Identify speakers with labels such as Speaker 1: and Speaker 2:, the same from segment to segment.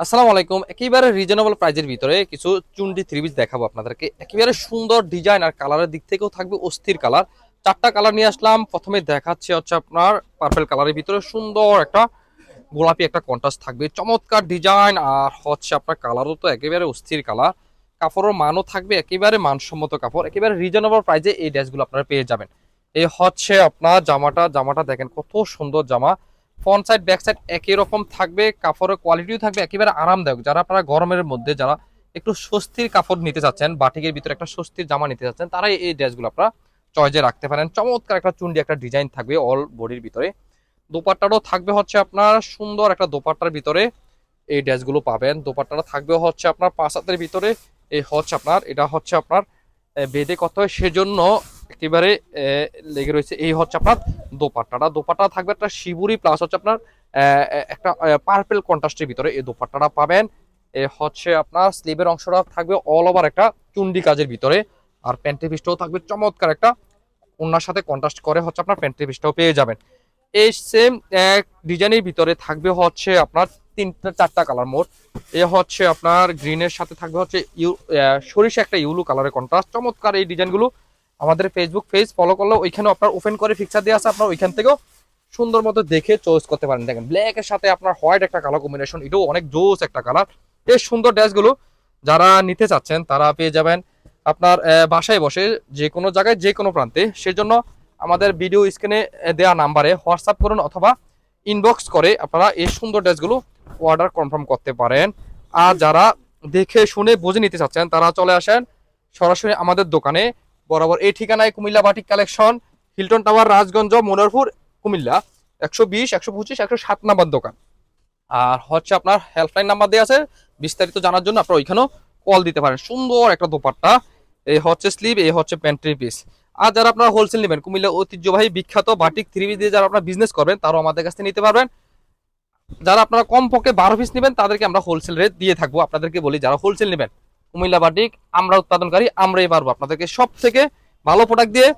Speaker 1: আসসালামু আলাইকুম। একেবারে রিজনেবল প্রাইজের ভিতরে কিছু চুন্ডি থ্রি পিস দেখাবো আপনাদেরকে। একেবারে সুন্দর ডিজাইন আর কালারের দিক থেকেও থাকবে অস্থির কালার চারটা কালার নিয়ে আসলাম। প্রথমে দেখাচ্ছি হচ্ছে আপনার পার্পেল কালারের ভিতরে সুন্দর একটা গোলাপি একটা কন্ট্রাস্ট থাকবে। চমৎকার ডিজাইন আর হচ্ছে আপনার কালারও তো একেবারে অস্থির কালার কাপড়ের মানও থাকবে একেবারে মানসম্মত কাপড়। একেবারে রিজনেবল প্রাইজে এই ড্রেসগুলো আপনারা পেয়ে যাবেন। এই হচ্ছে আপনার জামাটা। জামাটা দেখেন কত সুন্দর জামা। ফ্রন্ট সাইড ব্যাক সাইড একই রকম থাকবে, কাপড়ের কোয়ালিটিও থাকবে, একেবারে আরামদায়ক। যারা আপনারা গরমের মধ্যে, যারা একটু স্বস্তির কাপড় নিতে চাচ্ছেন, বাটিকের ভিতরে একটা স্বস্তির জামা নিতে চাচ্ছেন, তারাই এই ড্রেসগুলো আপনারা চয়েজে রাখতে পারেন। চমৎকার একটা চুন্ডি, একটা ডিজাইন থাকবে অল বডির ভিতরে। দোপাট্টাটাও থাকবে হচ্ছে আপনার সুন্দর একটা দোপাট্টার ভিতরে এই ড্রেসগুলো পাবেন। দোপাট্টাটা থাকবে হচ্ছে আপনার পাঁচ হাতের ভিতরে। এই হচ্ছে আপনার, এটা হচ্ছে আপনার বেদে কত সেজন্য একেবারে লেগে রয়েছে। এই হচ্ছে আপনার দোপাট্টাটা। দোপাট্টা থাকবে একটা শিবুরি প্লাস হচ্ছে আপনার একটা পার্পেল কন্ট্রাস্টের ভিতরে এই দোপাট্টাটা পাবেন। এ হচ্ছে আপনার স্লিভের অংশটা থাকবে অল ওভার একটা চুন্ডি কাজের ভিতরে। আর প্যান্টের পিসটাও থাকবে চমৎকার একটা। ওনার সাথে কন্ট্রাস্ট করে হচ্ছে আপনার প্যান্টের পিসটাও পেয়ে যাবেন। এই সেম ডিজাইনের ভিতরে থাকবে হচ্ছে আপনার তিনটা, চারটা কালার মোট। এ হচ্ছে আপনার গ্রিনের সাথে থাকবে হচ্ছে ইউ সরিষা একটা ইউলু কালারের কন্ট্রাস্ট চমৎকার এই ডিজাইনগুলো আমাদের ফেসবুক পেজ ফলো করলে ওইখানে আপনার ওপেন করে ফিক্সার দিয়ে আছে। আপনার ওইখান থেকেও সুন্দর মতো দেখে চয়েস করতে পারেন। দেখেন ব্ল্যাক এর সাথে আপনার হোয়াইট একটা কালার কম্বিনেশন এটাও অনেক জোস একটা কালার এই সুন্দর ড্রেসগুলো যারা নিতে চাচ্ছেন, তারা পেয়ে যাবেন আপনার বাসায় বসে যে কোনো জায়গায়, যে কোনো প্রান্তে। সেজন্য আমাদের ভিডিও স্ক্রিনে দেওয়া নাম্বারে হোয়াটসঅ্যাপ করুন অথবা ইনবক্স করে আপনারা এই সুন্দর ড্রেসগুলো অর্ডার কনফার্ম করতে পারেন। আর যারা দেখে, শুনে, বুঝে নিতে চাচ্ছেন, তারা চলে আসেন সরাসরি আমাদের দোকানে। বরাবর এই ঠিকানায় Comilla batik collection, Hilton tower, Rajganj, Monorpur, Comilla. একশো বিশ, একশো পঁচিশ, একশো সাত নাম্বার দোকান। আর হচ্ছে আপনার হেল্পলাইন নাম্বার দেওয়া আছে, বিস্তারিত জানার জন্য আপনারা ওইখানেও কল দিতে পারেন। সুন্দর একটা দোপাট্টা। এই হচ্ছে স্লিভ এই হচ্ছে প্যান্ট্রি পিস আর যারা আপনারা হোলসেল নেবেন, কুমিল্লা ঐতিহ্যবাহী বিখ্যাত বাটিক থ্রি পিস দিয়ে যারা আপনারা বিজনেস করবেন, তারাও আমাদের কাছ নিতে পারবেন। যারা আপনারা কম পক্ষে বারো পিস নেবেন, তাদেরকে আমরা হোলসেল রেট দিয়ে থাকব। আপনাদেরকে বলি, যারা হোলসেল নেবেন কুমিল্লা বাটিক, আমরা উৎপাদনকারী, আমরাই পারব আপনাদেরকে সব থেকে ভালো প্রোডাক্ট দিয়ে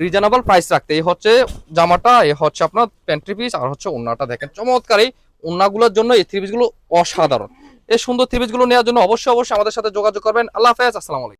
Speaker 1: রিজনেবল প্রাইস রাখতে। এই হচ্ছে জামাটা, এ হচ্ছে আপনার প্যান্ট্রি পিস আর হচ্ছে ওনাটা দেখেন, চমৎকার। এই অন্যগুলোর জন্য এই থ্রি পিসগুলো অসাধারণ। এই সুন্দর থ্রি পিসগুলো নেওয়ার জন্য অবশ্যই অবশ্যই আমাদের সাথে যোগাযোগ করবেন। আল্লাহ হাফেজ, আসসালামু